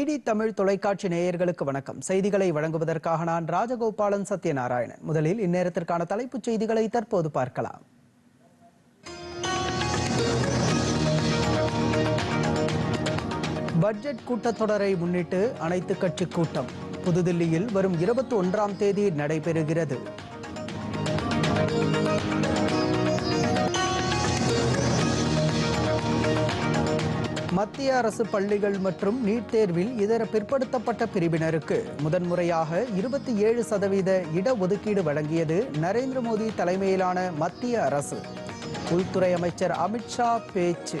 தமிழ் தொலைக்காட்சி நேயர்களுக்கு வணக்கம். செய்திகளை வழங்குவதற்காக நான் ராஜகோபாலன் சத்யநாராயணன். முதலில் இந்நேரத்திற்கான தலைப்புச் செய்திகளை தற்போது பார்க்கலாம். பட்ஜெட் கூட்டத்தொடரை முன்னிட்டு அனைத்து கட்சி கூட்டம். புதுதில்லியில் வரும் இருபத்தி ஒன்றாம் தேதி நடைபெறுகிறது. மத்திய அரசு பள்ளிகள் மற்றும் நீட் தேர்வில் இதர பிற்படுத்தப்பட்ட பிரிவினருக்கு முதன்முறையாக இருபத்தி ஏழு சதவீத இடஒதுக்கீடு வழங்கியது நரேந்திர மோடி தலைமையிலான மத்திய அரசு. உள்துறை அமைச்சர் அமித்ஷா பேச்சு.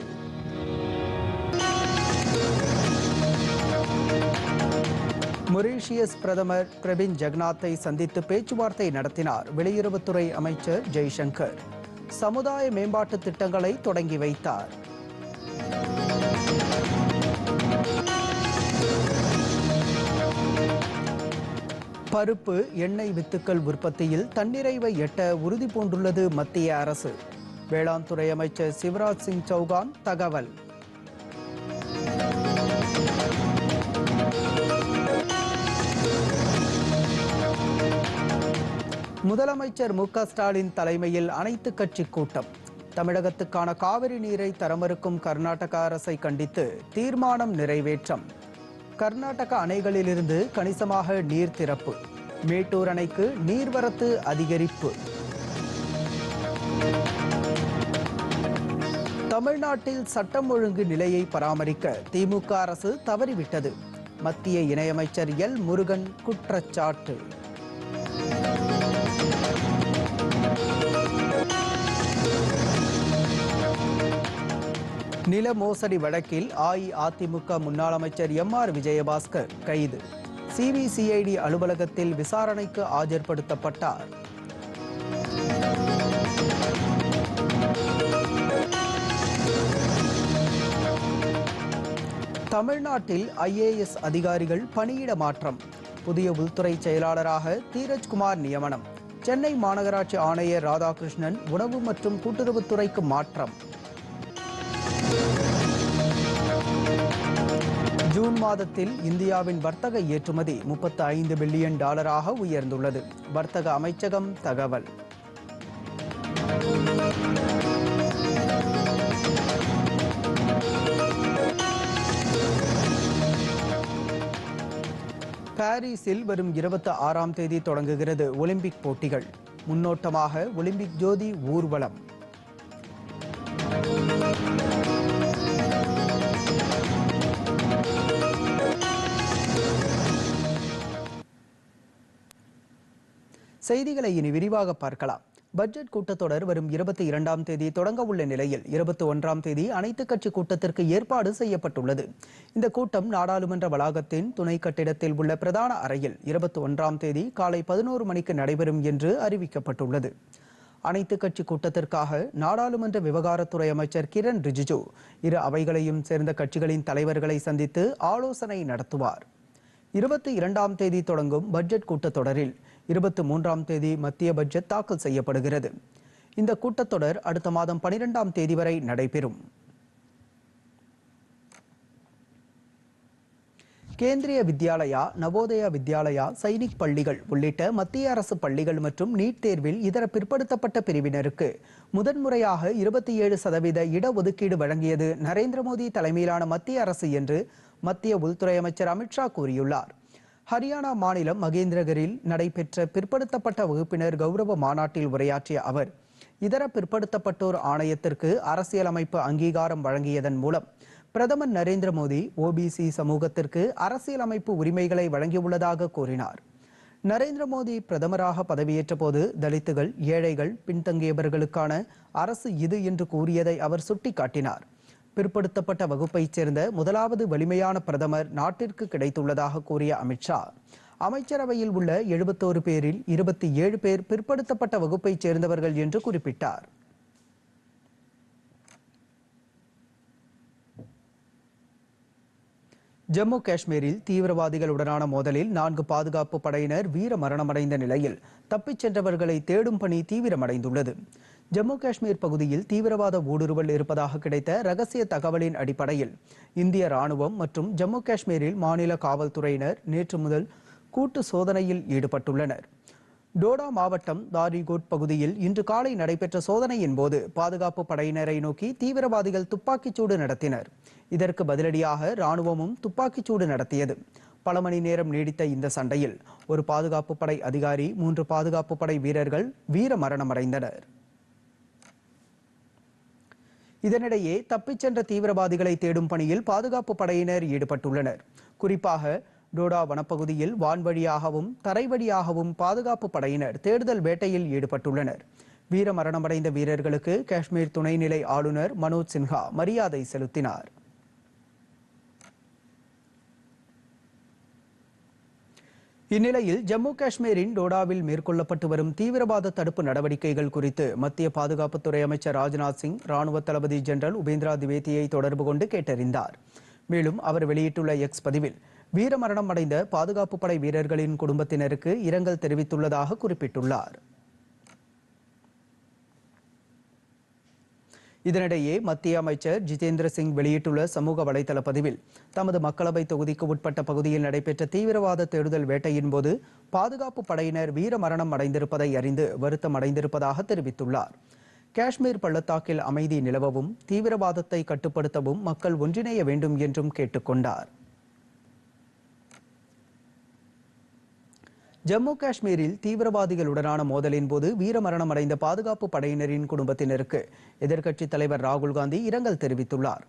மொரீஷியஸ் பிரதமர் பிரவின் ஜெகநாத்தை சந்தித்து பேச்சுவார்த்தை நடத்தினார் வெளியுறவுத்துறை அமைச்சர் ஜெய்சங்கர். சமுதாய மேம்பாட்டு திட்டங்களை தொடங்கி வைத்தார். பருப்பு எண்ணெய் வித்துக்கள் உற்பத்தியில் தன்னிறைவை எட்ட உறுதி பூண்டுள்ளது மத்திய அரசு. வேளாண் துறை அமைச்சர் சிவராஜ் சிங் சௌகான் தகவல். முதலமைச்சர் மு ஸ்டாலின் தலைமையில் அனைத்து கட்சி கூட்டம். தமிழகத்துக்கான காவிரி நீரை தரமறுக்கும் கர்நாடக அரசை கண்டித்து தீர்மானம் நிறைவேற்றம். கர்நாடக அணைகளிலிருந்து கணிசமாக நீர் திறப்பு. மேட்டூர் அணைக்கு நீர்வரத்து அதிகரிப்பு. தமிழ்நாட்டில் சட்டம் ஒழுங்கு நிலையை பராமரிக்க திமுக அரசு தவறிவிட்டது. மத்திய இணையமைச்சர் எல் முருகன் குற்றச்சாட்டு. நில மோசடி வழக்கில் அஇஅதிமுக முன்னாள் அமைச்சர் எம் ஆர் விஜயபாஸ்கர் கைது. சிபிசிஐடி அலுவலகத்தில் விசாரணைக்கு ஆஜர்படுத்தப்பட்டார். தமிழ்நாட்டில் ஐஏஎஸ் அதிகாரிகள் பணியிட மாற்றம். புதிய உள்துறை செயலாளராக தீரஜ்குமார் நியமனம். சென்னை மாநகராட்சி ஆணையர் ராதாகிருஷ்ணன் உணவு மற்றும் கூட்டுறவுத்துறைக்கு மாற்றம். ஜூன் மாதத்தில் இந்தியாவின் வர்த்தக ஏற்றுமதி முப்பத்து ஐந்து பில்லியன் டாலராக உயர்ந்துள்ளது. வர்த்தக அமைச்சகம் தகவல். பாரிஸில் வரும் இருபத்தி ஆறாம் தேதி தொடங்குகிறது ஒலிம்பிக் போட்டிகள். முன்னோட்டமாக ஒலிம்பிக் ஜோதி ஊர்வலம். செய்திகளை இனி விரிவாக பார்க்கலாம். பட்ஜெட் கூட்டத்தொடர் வரும் இருபத்தி இரண்டாம் தேதி தொடங்க உள்ள நிலையில் இருபத்தி ஒன்றாம் தேதி அனைத்து கட்சி கூட்டத்திற்கு ஏற்பாடு செய்யப்பட்டுள்ளது. இந்த கூட்டம் நாடாளுமன்ற வளாகத்தின் துணை கட்டிடத்தில் உள்ள பிரதான அறையில் இருபத்தி ஒன்றாம் தேதி காலை பதினோரு மணிக்கு நடைபெறும் என்று அறிவிக்கப்பட்டுள்ளது. அனைத்து கட்சி கூட்டத்திற்காக நாடாளுமன்ற விவகாரத்துறை அமைச்சர் கிரண் ரிஜிஜு இரு அவைகளையும் சேர்ந்த கட்சிகளின் தலைவர்களை சந்தித்து ஆலோசனை நடத்துவார். இருபத்தி இரண்டாம் தேதி தொடங்கும் பட்ஜெட் கூட்டத்தொடரில் இருபத்தி மூன்றாம் தேதி மத்திய பட்ஜெட் தாக்கல் செய்யப்படுகிறது. இந்த கூட்டத்தொடர் அடுத்த மாதம் பனிரெண்டாம் தேதி வரை நடைபெறும். கேந்திரிய வித்யாலயா நவோதயா வித்யாலயா சைனிக் பள்ளிகள் உள்ளிட்ட மத்திய அரசு பள்ளிகள் மற்றும் நீட் தேர்வில் இதர பிற்படுத்தப்பட்ட பிரிவினருக்கு முதன்முறையாக இருபத்தி ஏழு சதவீத இடஒதுக்கீடு வழங்கியது நரேந்திர மோடி தலைமையிலான மத்திய அரசு என்று மத்திய உள்துறை அமைச்சர் அமித்ஷா கூறியுள்ளார். ஹரியானா மாநிலம் மகேந்திரகரில் நடைபெற்ற பிற்படுத்தப்பட்ட வகுப்பினர் கௌரவ மாநாட்டில் உரையாற்றிய அவர் இதர பிற்படுத்தப்பட்டோர் ஆணையத்திற்கு அரசியலமைப்பு அங்கீகாரம் வழங்கியதன் மூலம் பிரதமர் நரேந்திர மோடி ஓபிசி சமூகத்திற்கு அரசியலமைப்பு உரிமைகளை வழங்கியுள்ளதாக கூறினார். நரேந்திர மோடி பிரதமராக பதவியேற்ற போது தலித்துகள் ஏழைகள் பின்தங்கியவர்களுக்கான அரசு இது என்று கூறியதை அவர் சுட்டிக்காட்டினார். பிற்படுத்தப்பட்ட வகுப்பைச் சேர்ந்த முதலாவது வலிமையான பிரதமர் நாட்டிற்கு கிடைத்துள்ளதாக கூறிய அமித்ஷா அமைச்சரவையில் உள்ள எழுபத்தோரு பேரில் இருபத்தி ஏழு பேர் பிற்படுத்தப்பட்ட வகுப்பைச் சேர்ந்தவர்கள் என்று குறிப்பிட்டார். ஜம்மு காஷ்மீரில் தீவிரவாதிகளுடனான மோதலில் நான்கு பாதுகாப்பு படையினர் வீர மரணமடைந்த நிலையில் தப்பிச் சென்றவர்களை தேடும் பணி தீவிரமடைந்துள்ளது. ஜம்மு காஷ்மீர் பகுதியில் தீவிரவாத ஊடுருவல் இருப்பதாக கிடைத்த ரகசிய தகவலின் அடிப்படையில் இந்திய ராணுவம் மற்றும் ஜம்மு காஷ்மீரில் மாநில காவல்துறையினர் நேற்று முதல் கூட்டு சோதனையில் ஈடுபட்டுள்ளனர். டோடா மாவட்டம் தாரிகோட் பகுதியில் இன்று காலை நடைபெற்ற சோதனையின் போது பாதுகாப்பு படையினரை நோக்கி தீவிரவாதிகள் துப்பாக்கிச்சூடு நடத்தினர். இதற்கு பதிலடியாக ராணுவமும் துப்பாக்கிச்சூடு நடத்தியது. பல மணி நேரம் நீடித்த இந்த சண்டையில் ஒரு பாதுகாப்பு படை அதிகாரி மூன்று பாதுகாப்பு படை வீரர்கள் வீர மரணமடைந்தனர் இதனிடையே தப்பிச் சென்ற தீவிரவாதிகளை தேடும் பணியில் பாதுகாப்பு படையினர் ஈடுபட்டுள்ளனர். குறிப்பாக டோடா வனப்பகுதியில் வான்வழியாகவும் தரை வழியாகவும் பாதுகாப்பு படையினர் தேடுதல் வேட்டையில் ஈடுபட்டுள்ளனர். வீர மரணமடைந்த வீரர்களுக்கு காஷ்மீர் துணைநிலை ஆளுநர் மனோஜ் சின்ஹா மரியாதை செலுத்தினார். இந்நிலையில் ஜம்மு காஷ்மீரின் டோடாவில் மேற்கொள்ளப்பட்டு வரும் தீவிரவாத தடுப்பு நடவடிக்கைகள் குறித்து மத்திய பாதுகாப்புத்துறை அமைச்சர் ராஜ்நாத் சிங் ராணுவ தளபதி ஜெனரல் உபேந்திரா திவேதியை தொடர்பு கொண்டு கேட்டறிந்தார். மேலும் அவர் வெளியிட்டுள்ள எக்ஸ் பதிவில் வீரமரணம் அடைந்த பாதுகாப்பு படை வீரர்களின் குடும்பத்தினருக்கு இரங்கல் தெரிவித்துள்ளதாக குறிப்பிட்டுள்ளார். இதனிடையே மத்திய அமைச்சர் ஜிதேந்திர சிங் வெளியிட்டுள்ள சமூக வலைதள பதிவில் தமது மக்களவை தொகுதிக்கு உட்பட்ட பகுதியில் நடைபெற்ற தீவிரவாத தேடுதல் வேட்டையின் போது பாதுகாப்பு படையினர் வீர மரணம் அடைந்திருப்பதை அறிந்து வருத்தம் அடைந்திருப்பதாக தெரிவித்துள்ளார். காஷ்மீர் பள்ளத்தாக்கில் அமைதி நிலவவும் தீவிரவாதத்தை கட்டுப்படுத்தவும் மக்கள் ஒன்றிணைய வேண்டும் என்றும் கேட்டுக்கொண்டார் ஜம்மு காஷ்மீரில் தீவிரவாதிகளுடனான மோதலின் போது வீரமரணம் அடைந்த பாதுகாப்பு படையினரின் குடும்பத்தினருக்கு எதிர்க்கட்சித் தலைவர் ராகுல் காந்தி இரங்கல் தெரிவித்துள்ளார்.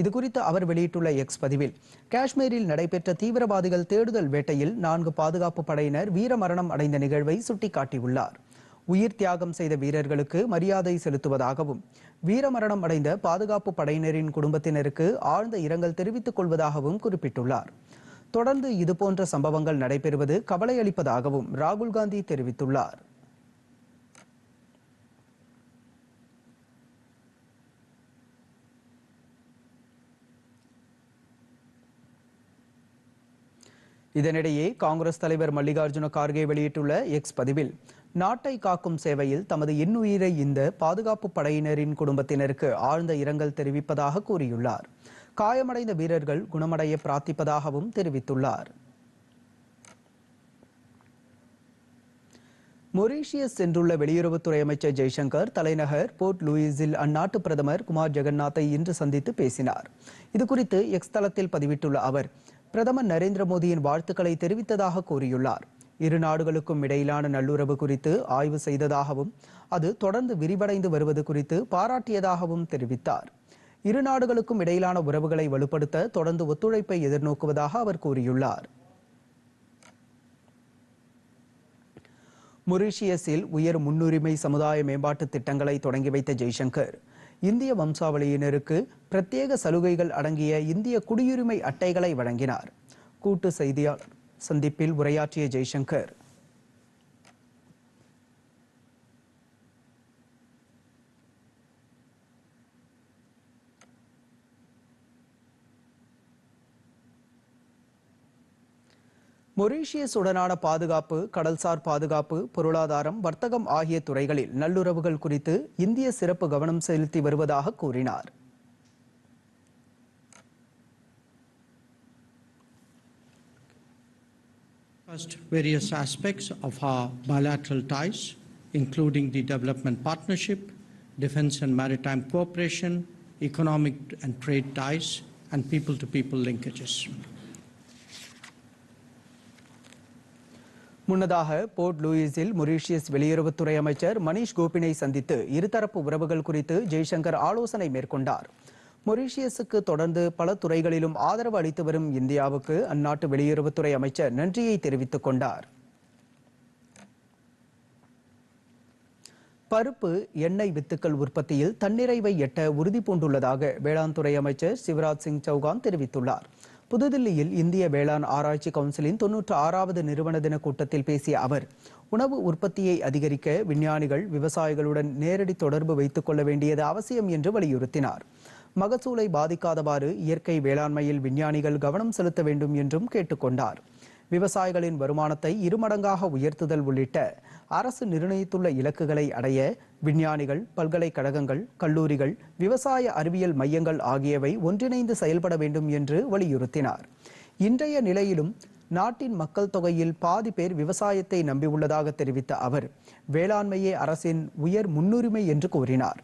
இதுகுறித்து அவர் வெளியிட்டுள்ள எக்ஸ் பதிவில் காஷ்மீரில் நடைபெற்ற தீவிரவாதிகள் தேடுதல் வேட்டையில் நான்கு பாதுகாப்பு படையினர் வீரமரணம் அடைந்த நிகழ்வை சுட்டிக்காட்டியுள்ளார். உயிர் தியாகம் செய்த வீரர்களுக்கு மரியாதை செலுத்துவதாகவும் வீரமரணம் அடைந்த பாதுகாப்பு படையினரின் குடும்பத்தினருக்கு ஆழ்ந்த இரங்கல் தெரிவித்துக் கொள்வதாகவும் குறிப்பிட்டுள்ளார். தொடர்ந்து இதுபோன்ற சம்பவங்கள் நடைபெறுவது கவலையளிப்பதாகவும் ராகுல் காந்தி தெரிவித்துள்ளார். இதனிடையே காங்கிரஸ் தலைவர் மல்லிகார்ஜுன கார்கே வெளியிட்டுள்ள எக்ஸ் பதிவில் நாட்டை காக்கும் சேவையில் தமது இன்னுயிரை இந்த பாதுகாப்பு படையினரின் குடும்பத்தினருக்கு ஆழ்ந்த இரங்கல் தெரிவிப்பதாக கூறியுள்ளார். காயமடைந்த வீரர்கள் குணமடைய பிரார்த்திப்பதாகவும் தெரிவித்துள்ளார். மொரீஷியஸ் சென்றுள்ள வெளியுறவுத்துறை அமைச்சர் ஜெய்சங்கர் தலைநகர் போர்ட் லூயிஸில் அந்நாட்டு பிரதமர் குமார் ஜெகநாத்தை இன்று சந்தித்து பேசினார். இதுகுறித்து எக்ஸ் தளத்தில் பதிவிட்டுள்ள அவர் பிரதமர் நரேந்திர மோடியின் வாழ்த்துக்களை தெரிவித்ததாக கூறியுள்ளார். இரு நாடுகளுக்கும் இடையிலான நல்லுறவு குறித்து ஆய்வு செய்ததாகவும் அது தொடர்ந்து விரிவடைந்து வருவது குறித்து பாராட்டியதாகவும் தெரிவித்தார். இரு நாடுகளுக்கும் இடையிலான உறவுகளை வலுப்படுத்த தொடர்ந்து ஒத்துழைப்பை எதிர்நோக்குவதாக அவர் கூறியுள்ளார். மொரீஷியஸில் உயர் முன்னுரிமை சமுதாய மேம்பாட்டு திட்டங்களை தொடங்கி வைத்த ஜெய்சங்கர் இந்திய வம்சாவளியினருக்கு பிரத்யேக சலுகைகள் அடங்கிய இந்திய குடியுரிமை அட்டைகளை வழங்கினார். கூட்டு செய்தியாளர் சந்திப்பில் உரையாற்றிய ஜெய்சங்கர் மொரீஷியஸ் உடனான பாதுகாப்பு கடல்சார் பாதுகாப்பு பொருளாதாரம் வர்த்தகம் ஆகிய துறைகளில் நல்லுறவுகள் குறித்து இந்திய சிறப்பு கவனம் செலுத்தி வருவதாக கூறினார் discussed various aspects of our bilateral ties, including the development partnership, defense and maritime cooperation, economic and trade ties, and people to people linkages. முன்னதாக போர்ட் லூயிஸில் மொரீஷியஸ் வெளியுறவுத்துறை அமைச்சர் மணீஷ் கோபினை சந்தித்து இருதரப்பு உறவுகள் குறித்து ஜெய்சங்கர் ஆலோசனை மேற்கொண்டார். மொரீஷியஸுக்கு தொடர்ந்து பல துறைகளிலும் ஆதரவு அளித்து வரும் இந்தியாவுக்கு அந்நாட்டு வெளியுறவுத்துறை அமைச்சர் நன்றியை தெரிவித்துக் கொண்டார். பருப்பு எண்ணெய் வித்துக்கள் உற்பத்தியில் தன்னிறைவை எட்ட உறுதி பூண்டுள்ளதாக வேளாண் துறை அமைச்சர் சிவராஜ் சிங் சௌகான் தெரிவித்துள்ளார். புதுதில்லியில் இந்திய வேளாண் ஆராய்ச்சி கவுன்சிலின் தொன்னூற்று ஆறாவது நிறுவன தின கூட்டத்தில் பேசிய அவர் உணவு உற்பத்தியை அதிகரிக்க விஞ்ஞானிகள் விவசாயிகளுடன் நேரடி தொடர்பு வைத்துக் கொள்ள வேண்டியது அவசியம் என்று வலியுறுத்தினார். மகசூலை பாதிக்காதவாறு இயற்கை வேளாண்மையில் விஞ்ஞானிகள் கவனம் செலுத்த வேண்டும் என்றும் கேட்டுக்கொண்டார் விவசாயிகளின் வருமானத்தை இருமடங்காக உயர்த்துதல் உள்ளிட்ட அரசு நிர்ணயித்துள்ள இலக்குகளை அடைய விஞ்ஞானிகள் பல்கலைக்கழகங்கள் கல்லூரிகள் விவசாய அறிவியல் மையங்கள் ஆகியவை ஒன்றிணைந்து செயல்பட வேண்டும் என்று வலியுறுத்தினார். இன்றைய நிலையிலும் நாட்டின் மக்கள் தொகையில் பாதி பேர் விவசாயத்தை நம்பியுள்ளதாக தெரிவித்த அவர் வேளாண்மையே அரசின் உயர் முன்னுரிமை என்று கூறினார்.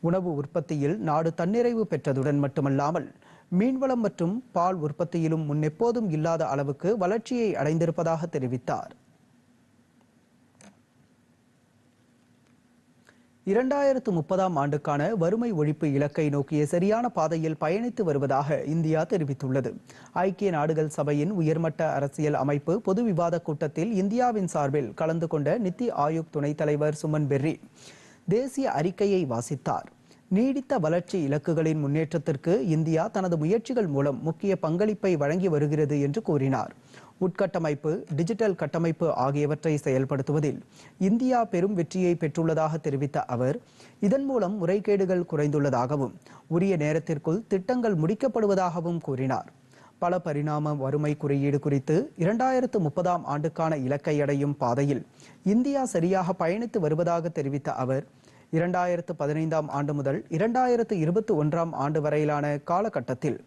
உணவு உற்பத்தியில் நாடு தன்னிறைவு பெற்றதுடன் மட்டுமல்லாமல் மீன்வளம் மற்றும் பால் உற்பத்தியிலும் முன்னெப்போதும் இல்லாத அளவுக்கு வளர்ச்சியை அடைந்திருப்பதாக தெரிவித்தார். இரண்டாயிரத்து முப்பதாம் ஆண்டுக்கான வறுமை ஒழிப்பு இலக்கை நோக்கிய சரியான பாதையில் பயணித்து வருவதாக இந்தியா தெரிவித்துள்ளது. ஐக்கிய நாடுகள் சபையின் உயர்மட்ட அரசியல் அமைப்பு பொது விவாத கூட்டத்தில் இந்தியாவின் சார்பில் கலந்து கொண்ட நித்தி ஆயோக் துணைத் தலைவர் சுமன் பெர்ரி தேசிய அறிக்கையை வாசித்தார். நீடித்த வளர்ச்சி இலக்குகளின் முன்னேற்றத்திற்கு இந்தியா தனது முயற்சிகள் மூலம் முக்கிய பங்களிப்பை வழங்கி வருகிறது என்று கூறினார். உட்கட்டமைப்பு டிஜிட்டல் கட்டமைப்பு ஆகியவற்றை செயல்படுத்துவதில் இந்தியா பெரும் வெற்றியை பெற்றுள்ளதாக தெரிவித்த அவர் இதன் மூலம் முறைகேடுகள் குறைந்துள்ளதாகவும் உரிய நேரத்திற்குள் திட்டங்கள் முடிக்கப்படுவதாகவும் கூறினார். பல பரிணாம வறுமை குறியீடு குறித்து இரண்டாயிரத்து முப்பதாம் ஆண்டுக்கான இலக்கை அடையும் பாதையில் இந்தியா சரியாக பயணித்து வருவதாக தெரிவித்த அவர் இரண்டாயிரத்து பதினைந்தாம் ஆண்டு முதல் இரண்டாயிரத்து இருபத்தி ஒன்றாம் ஆண்டு வரையிலான காலகட்டத்தில்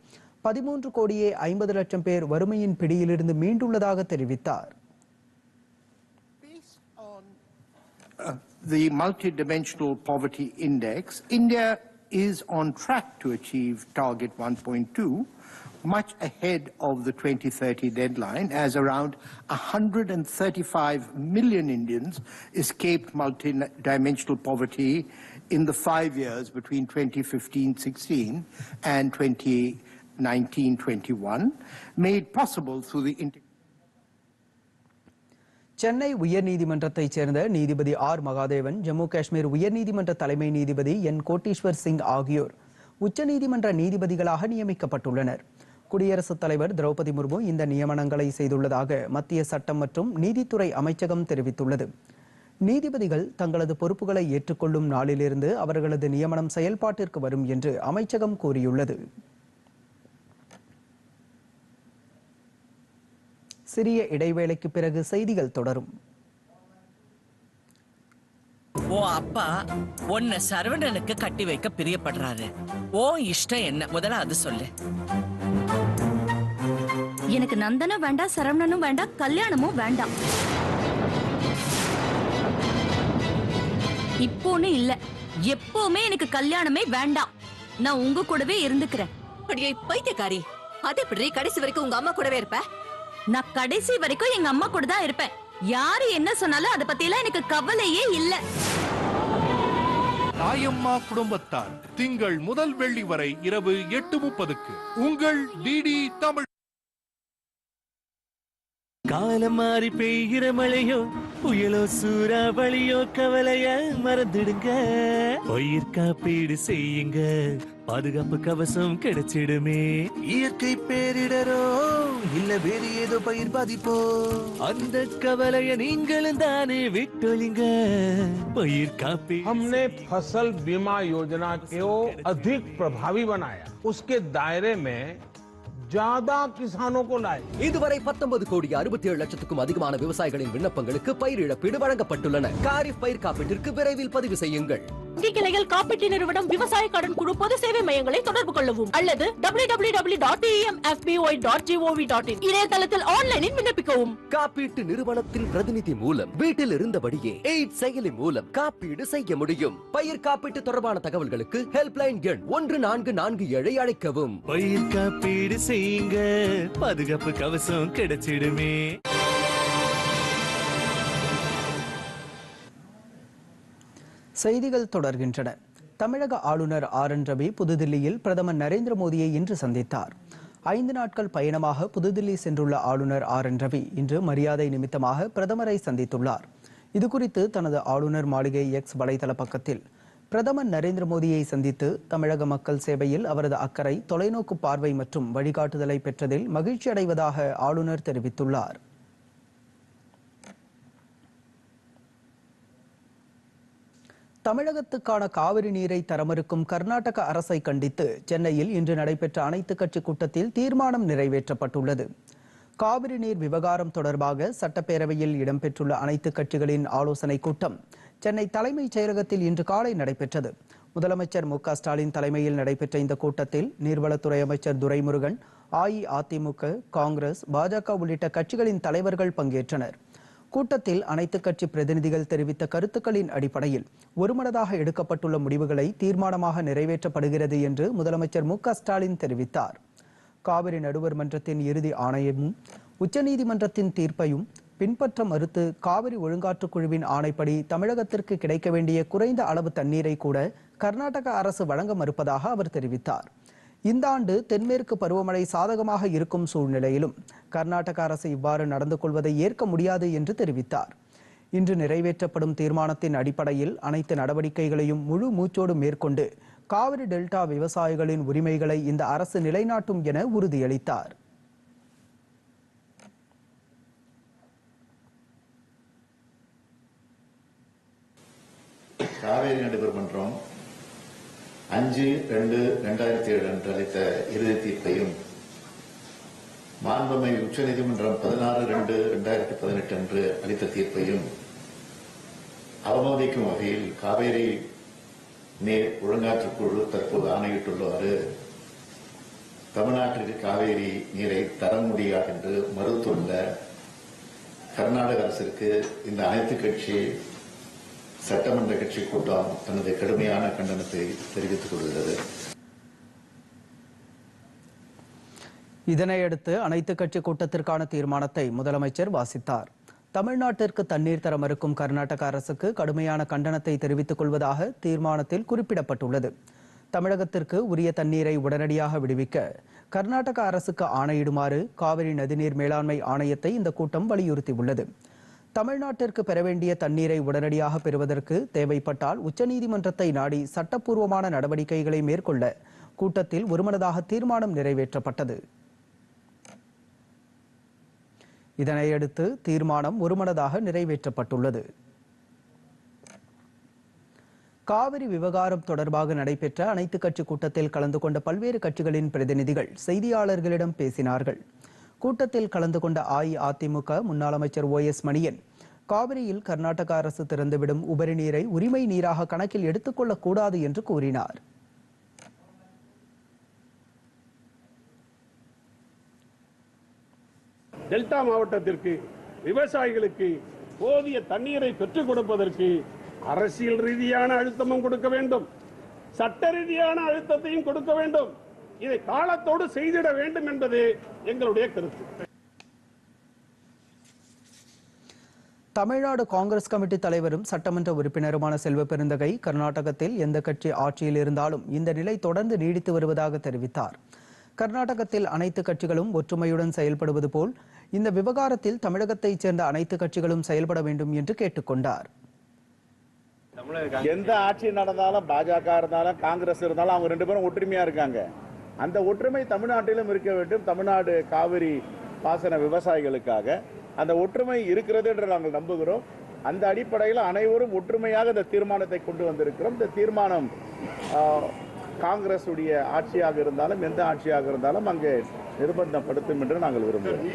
பதிமூன்று கோடியே ஐம்பது லட்சம் பேர் வறுமையின் பிடியிலிருந்து மீண்டுள்ளதாக தெரிவித்தார் Based on uh, the multidimensional poverty index, India is on track to achieve target 1.2, much ahead of the 2030 deadline, as around 135 million Indians escaped multidimensional poverty in the five years between 2015-16 and 1921, made possible through the integration Chennai உயர்நீதிமன்றத்தைச் சேர்ந்த நீதிபதி R Mahadevan Jammu Kashmir உயர்நீதிமன்ற தலைமை நீதிபதி என் கோட்டீஸ்வர் சிங் ஆகியோர் உச்சநீதிமன்ற நீதிபதிகளாக நியமிக்கப்பட்டுள்ளனர் குடியரசுத் தலைவர் திரௌபதி முர்மு இந்த நியமனங்களை செய்துள்ளதாக மத்திய சட்டம் மற்றும் நீதித்துறை அமைச்சகம் தெரிவித்துள்ளது. நீதிபதிகள் தங்களது பொறுப்புகளை ஏற்றுக்கொள்ளும் நாளிலிருந்து அவர்களது நியமனம் செயல்பாட்டிற்கு வரும் என்று அமைச்சகம் கூறியுள்ளது. சிறிய இடைவேளைக்கு பிறகு செய்திகள் தொடரும். ஓ அப்பா உன்னை சரவணனுக்கு கட்டி வைக்க பிரியப்படுறாரு. ஓ இஷ்டம் என்ன? முதல்ல அது சொல்லு. எனக்கு நந்தனும் வேண்டாம் சரவணனும் வேண்டாம் கல்யாணமும் வேண்டாம். இப்போன்னு இல்ல. எப்பவுமே எனக்கு கல்யாணமே வேண்டாம். நான் உங்க கூடவே இருந்துக்கிறேன். அடியே பைத்தியக்காரி? அது எப்படி கடைசி வரைக்கும் உங்க அம்மா கூடவே இருப்ப? நான் கடைசி வரைக்கும் எங்க அம்மா கூட தான் இருப்பேன். யாரு என்ன சொன்னாலும் அத பத்தி எல்லாம் எனக்கு கவலையே இல்ல. தாயம்மா குடும்பத்தார் திங்கள் முதல் வெள்ளி வரை இரவு எட்டு முப்பதுக்கு. உங்கள் டிடி தமிழ். காலம் மாறி பெய்கிற மழையோ புயலோ சூறாவளியோ கவலைய மறந்துடுங்க. பயிர் காப்பீடு செய்யுங்க. பாதுகாப்பு கவசம் கிடைச்சிடுமே இயற்கை பேரிடரோ இல்ல வேறு ஏதோ பயிர் பாதிப்போ அந்த கவலைய நீங்களும் தானே விட்டொழிங்க பயிர் காப்பீடு हमने फसल बीमा योजना को अधिक प्रभावी बनाया उसके दायरे में ज्यादा किसानों को लाए இதுவரை 19 கோடி அறுபத்தி ஏழு லட்சத்துக்கும் அதிகமான விவசாயிகளின் விண்ணப்பங்களுக்கு பயிர் இழப்பீடு வழங்கப்பட்டுள்ளன காரிஃப் பயிர் காப்பீட்டிற்கு விரைவில் பதிவு செய்யுங்கள் வங்கி கிளைகள் காப்பீட்டு நிறுவனம் விவசாய கடன் குழு பொது சேவை மையங்களை தொடர்பு கொள்ளவும். அல்லது W W W dot dot G O V dot in இணையதளத்தில் ஆன்லைனில் விண்ணப்பிக்கவும். காப்பீட்டு நிறுவனத்தின் பிரதிநிதி மூலம் வீட்டில் இருந்தபடியே எய்ட் செயலி மூலம் காப்பீடு செய்ய முடியும். பயிர் காப்பீட்டு தொடர்பான தகவல்களுக்கு ஹெல்ப்லைன் எண் ஒன்று நான்கு நான்கு ஏழை அழைக்கவும். பயிர் காப்பீடு செய்யுங்க. பாதுகாப்பு கவசம் கிடைச்சிடுமே. செய்திகள் தொடர்கின்றன. தமிழக ஆளுநர் ஆர் என் ரவி புதுதில்லியில் பிரதமர் நரேந்திர மோடியை இன்று சந்தித்தார். ஐந்து நாட்கள் பயணமாக புதுதில்லி சென்றுள்ள ஆளுநர் ஆர் என் ரவி இன்று மரியாதை நிமித்தமாக பிரதமரை சந்தித்துள்ளார். இதுகுறித்து தனது ஆளுநர் மாளிகை எக்ஸ் வலைதள பக்கத்தில் பிரதமர் நரேந்திர மோடியை சந்தித்து தமிழக மக்கள் சேவையில் அவரது அக்கறை தொலைநோக்கு பார்வை மற்றும் வழிகாட்டுதலை பெற்றதில் மகிழ்ச்சி அடைவதாக ஆளுநர் தெரிவித்துள்ளார். தமிழகத்துக்கான காவிரி நீரை தரமறுக்கும் கர்நாடக அரசை கண்டித்து சென்னையில் இன்று நடைபெற்ற அனைத்துக் கட்சி கூட்டத்தில் தீர்மானம் நிறைவேற்றப்பட்டுள்ளது. காவிரி நீர் விவகாரம் தொடர்பாக சட்டப்பேரவையில் இடம்பெற்றுள்ள அனைத்து கட்சிகளின் ஆலோசனைக் கூட்டம் சென்னை தலைமைச் செயலகத்தில் இன்று காலை நடைபெற்றது. முதலமைச்சர் மு ஸ்டாலின் தலைமையில் நடைபெற்ற இந்த கூட்டத்தில் நீர்வளத்துறை அமைச்சர் துரைமுருகன் அஇஅதிமுக காங்கிரஸ் பாஜக உள்ளிட்ட கட்சிகளின் தலைவர்கள் பங்கேற்றனர். கூட்டத்தில் அனைத்து கட்சி பிரதிநிதிகள் தெரிவித்த கருத்துக்களின் அடிப்படையில் ஒருமனதாக எடுக்கப்பட்டுள்ள முடிவுகளை தீர்மானமாக நிறைவேற்றப்படுகிறது என்று முதலமைச்சர் மு ஸ்டாலின் தெரிவித்தார். காவிரி நடுவர் மன்றத்தின் இறுதி ஆணையமும் உச்சநீதிமன்றத்தின் தீர்ப்பையும் பின்பற்ற மறுத்து காவிரி ஒழுங்காற்றுக் குழுவின் ஆணைப்படி தமிழகத்திற்கு கிடைக்க வேண்டிய குறைந்த அளவு தண்ணீரை கூட கர்நாடக அரசு வழங்க மறுப்பதாக அவர் தெரிவித்தார். இந்த ஆண்டு தென்மேற்கு பருவமழை சாதகமாக இருக்கும் சூழ்நிலையிலும் கர்நாடக அரசு இவ்வாறு நடந்து கொள்வதை ஏற்க முடியாது என்று தெரிவித்தார். இன்று நிறைவேற்றப்படும் தீர்மானத்தின் அடிப்படையில் அனைத்து நடவடிக்கைகளையும் முழு மூச்சோடு மேற்கொண்டு காவிரி டெல்டா விவசாயிகளின் உரிமைகளை இந்த அரசு நிலைநாட்டும் என உறுதியளித்தார். காவேரி நடுவர் அஞ்சு ரெண்டு ரெண்டாயிரத்தி ஏழு அன்று அளித்த இறுதி தீர்ப்பையும் மாண்புமை உச்சநீதிமன்றம் பதினாறு ரெண்டு ரெண்டாயிரத்தி பதினெட்டு அன்று அளித்த தீர்ப்பையும் அவமதிக்கும் வகையில் காவேரி நீர் ஒழுங்காற்றுக் குழு தற்போது ஆணையிட்டுள்ளவாறு தமிழ்நாட்டிற்கு காவேரி நீரை தர முடியாது என்று மறுத்துள்ள கர்நாடக அரசிற்கு இந்த அனைத்து கட்சி சட்டமன்ற கட்சி கூட்டம் தனது கடுமையான கண்டனத்தை தெரிவித்துக் கொள்கிறது. இதனையடுத்து அனைத்து கட்சி கூட்டத்திற்கான தீர்மானத்தை முதலமைச்சர் வாசித்தார். தமிழ்நாட்டிற்கு தண்ணீர் தர மறுக்கும் கர்நாடக அரசுக்கு கடுமையான கண்டனத்தை தெரிவித்துக் கொள்வதாக தீர்மானத்தில் குறிப்பிடப்பட்டுள்ளது. தமிழகத்திற்கு உரிய தண்ணீரை உடனடியாக விடுவிக்க கர்நாடக அரசுக்கு ஆணையிடுமாறு காவிரி நதிநீர் மேலாண்மை ஆணையத்தை இந்த கூட்டம் வலியுறுத்தியுள்ளது. தமிழ்நாட்டிற்கு பெற வேண்டிய தண்ணீரை உடனடியாக பெறுவதற்கு தேவைப்பட்டால் உச்சநீதிமன்றத்தை நாடி சட்டப்பூர்வமான நடவடிக்கைகளை மேற்கொள்ள கூட்டத்தில் ஒருமனதாக தீர்மானம் நிறைவேற்றப்பட்டது. இதனையடுத்து தீர்மானம் ஒருமனதாக நிறைவேற்றப்பட்டுள்ளது. காவிரி விவகாரம் தொடர்பாக நடைபெற்ற அனைத்து கட்சி கூட்டத்தில் கலந்து கொண்ட பல்வேறு கட்சிகளின் பிரதிநிதிகள் செய்தியாளர்களிடம் பேசினார்கள். கூட்டத்தில் கலந்து கொண்ட அஇஅதிமுக முன்னாள் அமைச்சர் ஓ எஸ் மணியன் காவிரியில் கர்நாடக அரசு திறந்துவிடும் உபரி நீரை உரிமை நீராக கணக்கில் எடுத்துக்கொள்ளக் கூடாது என்று கூறினார். டெல்டா மாவட்டத்திற்கு விவசாயிகளுக்கு போதிய தண்ணீரை பெற்றுக் கொடுப்பதற்கு அரசியல் ரீதியான அழுத்தமும் கொடுக்க வேண்டும். சட்ட ரீதியான அழுத்தத்தையும் கொடுக்க வேண்டும். இதை காலத்தோடு செய்திட வேண்டும் என்பது எங்களுடைய கருத்து. தமிழ்நாடு காங்கிரஸ் கமிட்டி தலைவரும் சட்டமன்ற உறுப்பினருமான செல்வ பெருந்தகை கர்நாடகத்தில் எந்த கட்சி ஆட்சியில் இருந்தாலும் இந்த நிலை தொடர்ந்து நீடித்து வருவதாக தெரிவித்தார். கர்நாடகத்தில் அனைத்து கட்சிகளும் ஒற்றுமையுடன் செயல்படுவது போல் இந்த விவகாரத்தில் தமிழகத்தைச் சேர்ந்த அனைத்து கட்சிகளும் செயல்பட வேண்டும் என்று கேட்டுக்கொண்டார். எந்த ஆட்சி நடந்தாலும் பாஜக இருந்தாலும் காங்கிரஸ் இருந்தாலும் அவங்க ரெண்டு பேரும் ஒற்றுமையா இருக்காங்க. அந்த ஒற்றுமை தமிழ்நாட்டிலும் இருக்க வேண்டும். தமிழ்நாடு காவிரி பாசன விவசாயிகளுக்காக. அந்த ஒற்றுமை இருக்கிறது என்று நாங்கள் நம்புகிறோம். அந்த அடிப்படையில் அனைவரும் ஒற்றுமையாக இந்த தீர்மானத்தை கொண்டு வந்திருக்கிறோம். இந்த தீர்மானம் காங்கிரஸ் உடைய ஆட்சியாக இருந்தாலும் எந்த ஆட்சியாக இருந்தாலும் அங்கே நிர்பந்தப்படுத்தும் என்று நாங்கள் விரும்புகிறோம்.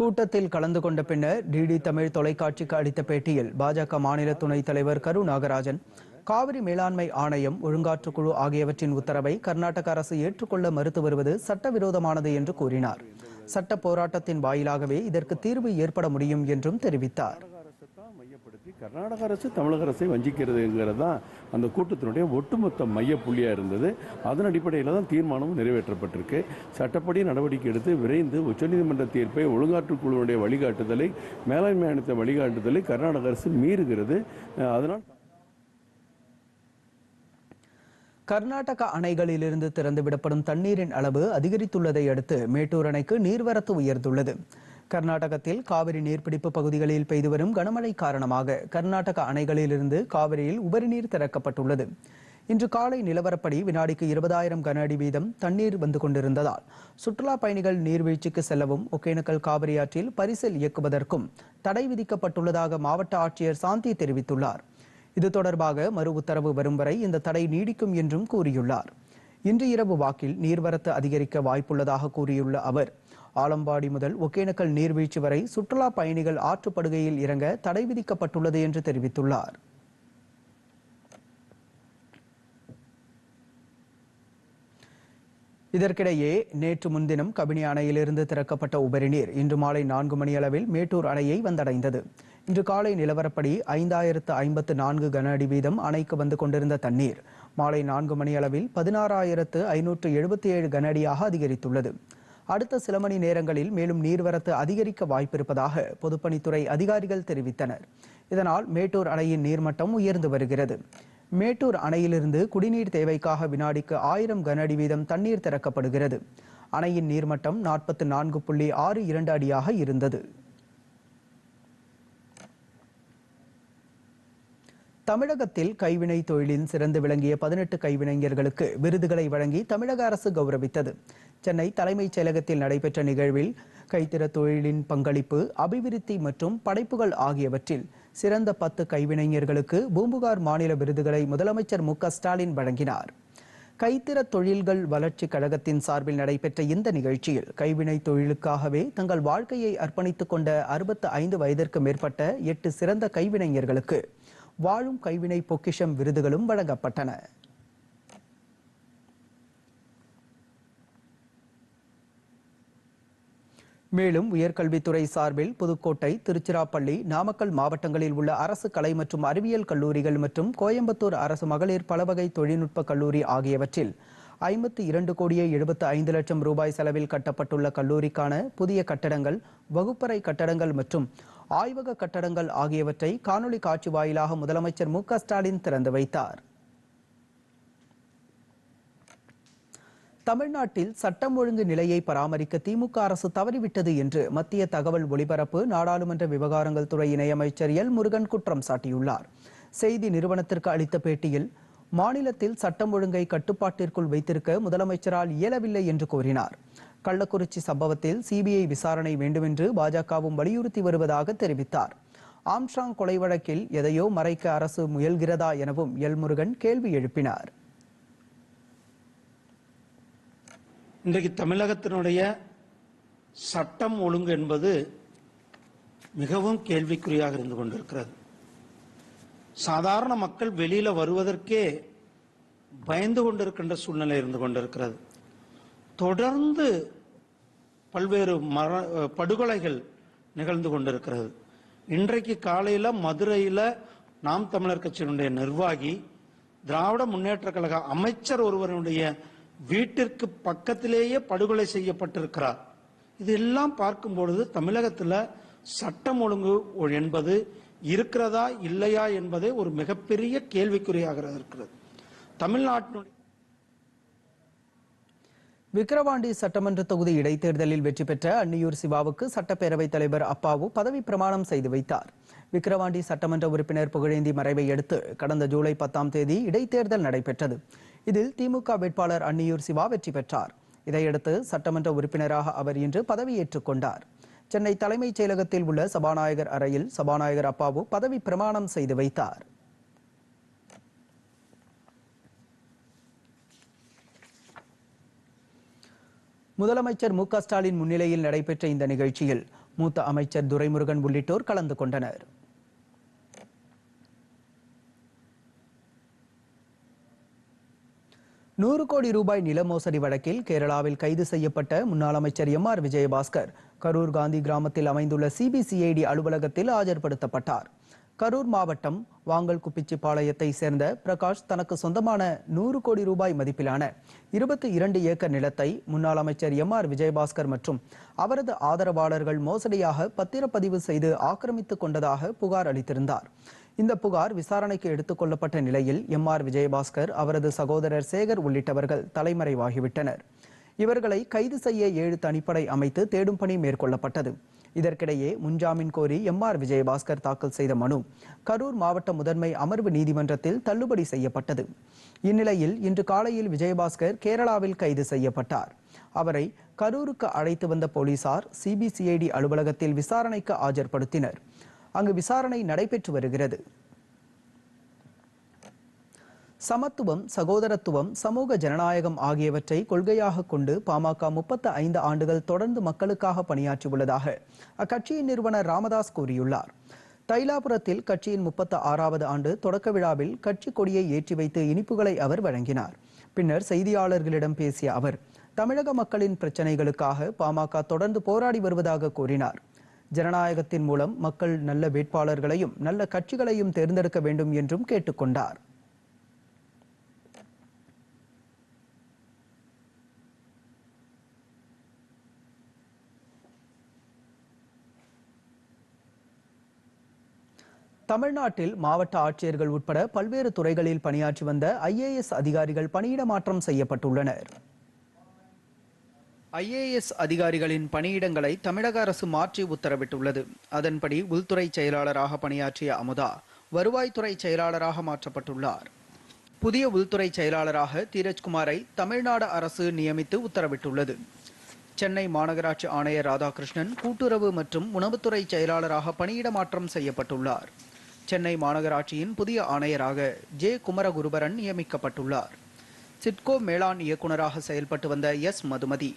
கூட்டத்தில் கலந்து கொண்ட பின்னர் டிடி தமிழ் தொலைக்காட்சிக்கு அளித்த பேட்டியில் பாஜக மாநில துணைத் தலைவர் கரு நாகராஜன் காவிரி மேலாண்மை ஆணையம் ஒழுங்காற்றுக்குழு ஆகியவற்றின் உத்தரவை கர்நாடக அரசு ஏற்றுக்கொள்ள மறுத்து வருவது சட்டவிரோதமானது என்று கூறினார். சட்ட போராட்டத்தின் வாயிலாகவே இதற்கு தீர்வு ஏற்பட முடியும் என்றும் தெரிவித்தார். கர்நாடக அரசு தமிழக அரசை வஞ்சிக்கிறதுங்கிறது தான் அந்த கூட்டத்தினுடைய ஒட்டுமொத்த மைய புள்ளியாக இருந்தது. அதன் அடிப்படையில் தான் தீர்மானமும் நிறைவேற்றப்பட்டிருக்கு. சட்டப்படி நடவடிக்கை எடுத்து விரைந்து உச்சநீதிமன்ற தீர்ப்பை ஒழுங்காற்றுக்குழுவுடைய வழிகாட்டுதலை மேலாண்மை ஆணையத்தின் வழிகாட்டுதலை கர்நாடக அரசு மீறுகிறது. அதனால் கர்நாடக அணைகளிலிருந்து திறந்துவிடப்படும் தண்ணீரின் அளவு அதிகரித்துள்ளதை அடுத்து மேட்டூர் அணைக்கு நீர்வரத்து உயர்ந்துள்ளது. கர்நாடகத்தில் காவிரி நீர்பிடிப்பு பகுதிகளில் பெய்து வரும் கனமழை காரணமாக கர்நாடக அணைகளிலிருந்து காவிரியில் உபரிநீர் திறக்கப்பட்டுள்ளது. இன்று காலை நிலவரப்படி வினாடிக்கு இருபதாயிரம் கன அடி வீதம் தண்ணீர் வந்து கொண்டிருந்ததால் சுற்றுலா பயணிகள் நீர்வீழ்ச்சிக்கு செல்லவும் ஒகேனக்கல் காவிரி ஆற்றில் பரிசல் இயக்குவதற்கும் தடை விதிக்கப்பட்டுள்ளதாக மாவட்ட ஆட்சியர் சாந்தி தெரிவித்துள்ளார். இது தொடர்பாக மறு உத்தரவு வரும் வரை இந்த தடை நீடிக்கும் என்றும் கூறியுள்ளார். இன்று இரவு வாக்கில் நீர்வரத்து அதிகரிக்க வாய்ப்புள்ளதாக கூறியுள்ள அவர் ஆலம்பாடி முதல் ஒகேனக்கல் நீர்வீழ்ச்சி வரை சுற்றுலா பயணிகள் ஆற்றுப்படுகையில் இறங்க தடை விதிக்கப்பட்டுள்ளது என்று தெரிவித்துள்ளார். இதற்கிடையே நேற்று முன்தினம் கபினி அணையிலிருந்து திறக்கப்பட்ட உபரி நீர் இன்று மாலை நான்கு மணியளவில் மேட்டூர் அணையை வந்தடைந்தது. இன்று காலை நிலவரப்படி ஐந்தாயிரத்து ஐம்பத்து நான்கு கன அடி வீதம் அணைக்கு வந்து கொண்டிருந்த தண்ணீர். மாலை நான்கு மணி அளவில் பதினாறாயிரத்து ஐநூற்று எழுபத்தி ஏழு கன அடியாக அதிகரித்துள்ளது. அடுத்த சில மணி நேரங்களில் மேலும் நீர்வரத்து அதிகரிக்க வாய்ப்பிருப்பதாக பொதுப்பணித்துறை அதிகாரிகள் தெரிவித்தனர். இதனால் மேட்டூர் அணையின் நீர்மட்டம் உயர்ந்து வருகிறது. மேட்டூர் அணையிலிருந்து குடிநீர் தேவைக்காக வினாடிக்கு ஆயிரம் கன அடி வீதம் தண்ணீர் திறக்கப்படுகிறது. அணையின் நீர்மட்டம் நாற்பத்து நான்கு புள்ளி ஆறு இரண்டு அடியாக இருந்தது. தமிழகத்தில் கைவினை தொழிலின் சிறந்து விளங்கிய பதினெட்டு கைவினைஞர்களுக்கு விருதுகளை வழங்கி தமிழக அரசு கௌரவித்தது. சென்னை தலைமைச் செயலகத்தில் நடைபெற்ற நிகழ்வில் கைத்திற தொழிலின் பங்களிப்பு அபிவிருத்தி மற்றும் படைப்புகள் ஆகியவற்றில் சிறந்த பத்து கைவினைஞர்களுக்கு பூம்புகார் மாநில விருதுகளை முதலமைச்சர் மு ஸ்டாலின் வழங்கினார். கைத்திற தொழில்கள் வளர்ச்சிக் கழகத்தின் சார்பில் நடைபெற்ற இந்த நிகழ்ச்சியில் கைவினை தொழிலுக்காகவே தங்கள் வாழ்க்கையை அர்ப்பணித்துக் கொண்ட அறுபத்து ஐந்து வயதிற்கு மேற்பட்ட எட்டு சிறந்த கைவினைஞர்களுக்கு வாழும் கைவினை பொக்கிஷம் விருதுகளும் வழங்கப்பட்டன. மேலும் உயர்கல்வித்துறை சார்பில் புதுக்கோட்டை திருச்சிராப்பள்ளி நாமக்கல் மாவட்டங்களில் உள்ள அரசு கலை மற்றும் அறிவியல் கல்லூரிகள் மற்றும் கோயம்புத்தூர் அரசு மகளிர் பலவகை தொழில்நுட்ப கல்லூரி ஆகியவற்றில் ஐம்பத்தி இரண்டு கோடியே எழுபத்து ஐந்து லட்சம் ரூபாய் செலவில் கட்டப்பட்டுள்ள கல்லூரிக்கான புதிய கட்டடங்கள் வகுப்பறை கட்டடங்கள் மற்றும் ஆய்வக கட்டடங்கள் ஆகியவற்றை காணொலி காட்சி வாயிலாக முதலமைச்சர் மு ஸ்டாலின் திறந்து வைத்தார். தமிழ்நாட்டில் சட்டம் ஒழுங்கு நிலையை பராமரிக்க திமுக அரசு தவறிவிட்டது என்று மத்திய தகவல் ஒலிபரப்பு நாடாளுமன்ற விவகாரங்கள் துறை இணையமைச்சர் எல் முருகன் குற்றம் சாட்டியுள்ளார். செய்தி நிறுவனத்திற்கு அளித்த பேட்டியில் மாநிலத்தில் சட்டம் ஒழுங்கை கட்டுப்பாட்டிற்குள் வைத்திருக்க முதலமைச்சரால் இயலவில்லை என்று கூறினார். கள்ளக்குறிச்சி சம்பவத்தில் சிபிஐ விசாரணை வேண்டுமென்று பாஜகவும் வலியுறுத்தி வருவதாக தெரிவித்தார். ஆம்ஸ்ட்ராங் கொலை வழக்கில் எதையோ மறைக்க அரசு முயல்கிறதா எனவும் எல்முருகன் கேள்வி எழுப்பினார். இன்றைக்கு தமிழகத்தினுடைய சட்டம் ஒழுங்கு என்பது மிகவும் கேள்விக்குறியாக இருந்து கொண்டிருக்கிறது. சாதாரண மக்கள் வெளியில் வருவதற்கே பயந்து கொண்டிருக்கின்ற சூழ்நிலை இருந்து கொண்டிருக்கிறது. தொடர்ந்து பல்வேறு மர படுகொலைகள் நிகழ்ந்து கொண்டிருக்கிறது. இன்றைக்கு காலையில் மதுரையில் நாம் தமிழர் கட்சியினுடைய நிர்வாகி திராவிட முன்னேற்ற கழக அமைச்சர் ஒருவருடைய வீட்டிற்கு பக்கத்திலேயே படுகொலை செய்யப்பட்டிருக்கிறார். இதெல்லாம் பார்க்கும் பொழுது தமிழகத்தில் சட்டம் ஒழுங்கு என்பது இருக்கிறதா இல்லையா என்பதே ஒரு மிகப்பெரிய கேள்விக்குறியாக இருக்கிறது. தமிழ்நாட்டினுடைய விக்கிரவாண்டி சட்டமன்ற தொகுதி இடைத்தேர்தலில் வெற்றி பெற்ற அன்னியூர் சிவாவுக்கு சட்டப்பேரவைத் தலைவர் அப்பாவு பதவி பிரமாணம் செய்து வைத்தார். விக்கிரவாண்டி சட்டமன்ற உறுப்பினர் புகழேந்தி மறைவை அடுத்து கடந்த ஜூலை பத்தாம் தேதி இடைத்தேர்தல் நடைபெற்றது. இதில் திமுக வேட்பாளர் அன்னியூர் சிவா வெற்றி பெற்றார். இதையடுத்து சட்டமன்ற உறுப்பினராக அவர் இன்று பதவியேற்றுக் கொண்டார். சென்னை தலைமைச் செயலகத்தில் உள்ள சபாநாயகர் அறையில் சபாநாயகர் அப்பாவு பதவி பிரமாணம் செய்து வைத்தார். முதலமைச்சர் மு க ஸ்டாலின் முன்னிலையில் நடைபெற்ற இந்த நிகழ்ச்சியில் மூத்த அமைச்சர் துரைமுருகன் உள்ளிட்டோர் கலந்து கொண்டனர். நூறு கோடி ரூபாய் நில மோசடி வழக்கில் கேரளாவில் கைது செய்யப்பட்ட முன்னாள் அமைச்சர் எம் ஆர் விஜயபாஸ்கர் கரூர் காந்தி கிராமத்தில் அமைந்துள்ள சிபிசிஐடி அலுவலகத்தில் ஆஜர்படுத்தப்பட்டார். கரூர் மாவட்டம் வாங்கல் குப்பிச்சிப்பாளையத்தை சேர்ந்த பிரகாஷ் தனக்கு சொந்தமான நூறு கோடி ரூபாய் மதிப்பிலான இருபத்தி இரண்டு ஏக்கர் நிலத்தை முன்னாள் அமைச்சர் எம் ஆர் விஜயபாஸ்கர் மற்றும் அவரது ஆதரவாளர்கள் மோசடியாக பத்திரப்பதிவு செய்து ஆக்கிரமித்துக் கொண்டதாக புகார் அளித்திருந்தார். இந்த புகார் விசாரணைக்கு எடுத்துக் கொள்ளப்பட்ட நிலையில் எம் ஆர் விஜயபாஸ்கர் அவரது சகோதரர் சேகர் உள்ளிட்டவர்கள் தலைமறைவாகிவிட்டனர். இவர்களை கைது செய்ய ஏழு தனிப்படை அமைத்து தேடும் பணி மேற்கொள்ளப்பட்டது. இதற்கிடையே முன்ஜாமீன் கோரி எம் ஆர் விஜயபாஸ்கர் தாக்கல் செய்த மனு கரூர் மாவட்ட முதன்மை அமர்வு நீதிமன்றத்தில் தள்ளுபடி செய்யப்பட்டது. இந்நிலையில் இன்று காலையில் விஜயபாஸ்கர் கேரளாவில் கைது செய்யப்பட்டார். அவரை கரூருக்கு அழைத்து வந்த போலீசார் சிபிசிஐடி அலுவலகத்தில் விசாரணைக்கு ஆஜர்படுத்தினர். அங்கு விசாரணை நடைபெற்று வருகிறது. சமத்துவம் சகோதரத்துவம் சமூக ஜனநாயகம் ஆகியவற்றை கொள்கையாக கொண்டு பாமக முப்பத்து ஐந்து ஆண்டுகள் தொடர்ந்து மக்களுக்காக பணியாற்றியுள்ளதாக அக்கட்சியின் நிறுவனர் ராமதாஸ் கூறியுள்ளார். தைலாபுரத்தில் கட்சியின் முப்பத்து ஆறாவது ஆண்டு தொடக்க விழாவில் கட்சி கொடியை ஏற்றி வைத்து இனிப்புகளை அவர் வழங்கினார். பின்னர் செய்தியாளர்களிடம் பேசிய அவர் தமிழக மக்களின் பிரச்சனைகளுக்காக பாமக தொடர்ந்து போராடி வருவதாக கூறினார். ஜனநாயகத்தின் மூலம் மக்கள் நல்ல வேட்பாளர்களையும் நல்ல கட்சிகளையும் தேர்ந்தெடுக்க வேண்டும் என்றும் கேட்டுக்கொண்டார் தமிழ்நாட்டில் மாவட்ட ஆட்சியர்கள் உட்பட பல்வேறு துறைகளில் பணியாற்றி வந்த ஐஏஎஸ் அதிகாரிகள் பணியிட மாற்றம் செய்யப்பட்டுள்ளனர். ஐஏஎஸ் அதிகாரிகளின் பணியிடங்களை தமிழக அரசு மாற்றி உத்தரவிட்டுள்ளது. அதன்படி உள்துறை செயலாளராக பணியாற்றிய அமுதா வருவாய்த்துறை செயலாளராக மாற்றப்பட்டுள்ளார். புதிய உள்துறை செயலாளராக தீரஜ்குமாரை தமிழ்நாடு அரசு நியமித்து உத்தரவிட்டுள்ளது. சென்னை மாநகராட்சி ஆணையர் ராதாகிருஷ்ணன் கூட்டுறவு மற்றும் உணவுத்துறை செயலாளராக பணியிட மாற்றம் செய்யப்பட்டுள்ளார். சென்னை மாநகராட்சியின் புதிய ஆணையராக ஜே. குமரகுருபரன் நியமிக்கப்பட்டுள்ளார். சிட்கோ மேலாண் இயக்குநராக செயல்பட்டு வந்த எஸ். மதுமதி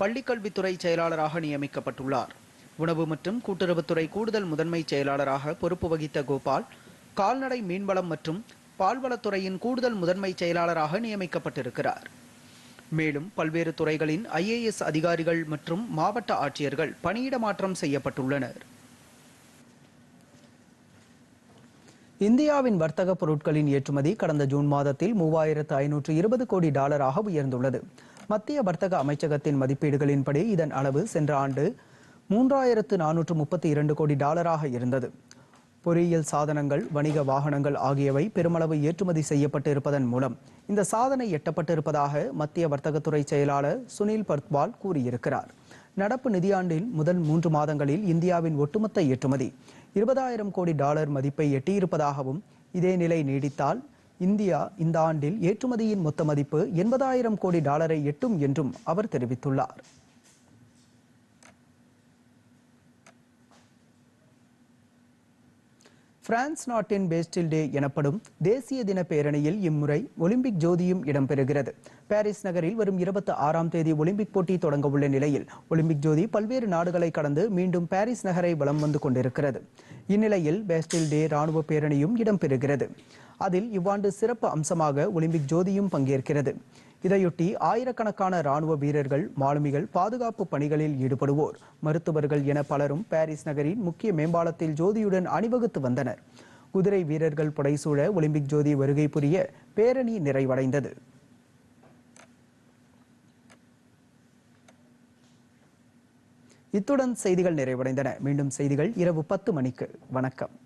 பள்ளிக்கல்வித்துறை செயலாளராக நியமிக்கப்பட்டுள்ளார். உணவு மற்றும் கூட்டுறவுத்துறை கூடுதல் முதன்மை செயலாளராக பொறுப்பு வகித்த கோபால் கால்நடை மீன்வளம் மற்றும் பால்வளத்துறையின் கூடுதல் முதன்மை செயலாளராக நியமிக்கப்பட்டிருக்கிறார். மேலும் பல்வேறு துறைகளின் ஐஏஎஸ் அதிகாரிகள் மற்றும் மாவட்ட ஆட்சியர்கள் பணியிட மாற்றம் செய்யப்பட்டுள்ளனர். இந்தியாவின் வர்த்தக பொருட்களின் ஏற்றுமதி கடந்த ஜூன் மாதத்தில் மூவாயிரத்து ஐநூற்று இருபது கோடி டாலராக உயர்ந்துள்ளது. மத்திய வர்த்தக அமைச்சகத்தின் மதிப்பீடுகளின்படி இதன் அளவு சென்ற ஆண்டு மூன்றாயிரத்து நானூற்று முப்பத்தி இரண்டு கோடி டாலராக இருந்தது. பொறியியல் சாதனங்கள் வணிக வாகனங்கள் ஆகியவை பெருமளவு ஏற்றுமதி செய்யப்பட்டு இருப்பதன் மூலம் இந்த சாதனை எட்டப்பட்டிருப்பதாக மத்திய வர்த்தகத்துறை செயலாளர் சுனில் பர்த்வால் கூறியிருக்கிறார். நடப்பு நிதியாண்டில் முதல் மூன்று மாதங்களில் இந்தியாவின் ஒட்டுமொத்த ஏற்றுமதி இருபதாயிரம் கோடி டாலர் மதிப்பை எட்டியிருப்பதாகவும் இதே நிலை நீடித்தால் இந்தியா இந்த ஆண்டில் ஏற்றுமதியின் மொத்த மதிப்பு எண்பதாயிரம் கோடி டாலரை எட்டும் என்றும் அவர் தெரிவித்துள்ளார். பிரான்ஸ் நாட்டின் பேஸ்டில் டே எனப்படும் தேசிய தின பேரணியில் இம்முறை ஒலிம்பிக் ஜோதியும் இடம்பெறுகிறது. பாரிஸ் நகரில் வரும் இருபத்தி ஆறாம் தேதி ஒலிம்பிக் போட்டி தொடங்க உள்ள நிலையில் ஒலிம்பிக் ஜோதி பல்வேறு நாடுகளை கடந்து மீண்டும் பாரிஸ் நகரை வலம் வந்து கொண்டிருக்கிறது. இந்நிலையில் பேஸ்டில் டே ராணுவ பேரணியும் இடம்பெறுகிறது. அதில் இவ்வாண்டு சிறப்பு அம்சமாக ஒலிம்பிக் ஜோதியும் பங்கேற்கிறது. இதையொட்டி ஆயிரக்கணக்கான ராணுவ வீரர்கள் மாலுமிகள் பாதுகாப்பு பணிகளில் ஈடுபடுவோர் மருத்துவர்கள் என பலரும் பாரிஸ் நகரின் முக்கிய மேம்பாலத்தில் ஜோதியுடன் அணிவகுத்து வந்தனர். குதிரை வீரர்கள் புடைசூழ ஒலிம்பிக் ஜோதி வருகை புரிய பேரணி நிறைவடைந்தது. இத்துடன் செய்திகள் நிறைவடைந்தன. மீண்டும் செய்திகள் இரவு பத்து மணிக்கு. வணக்கம்.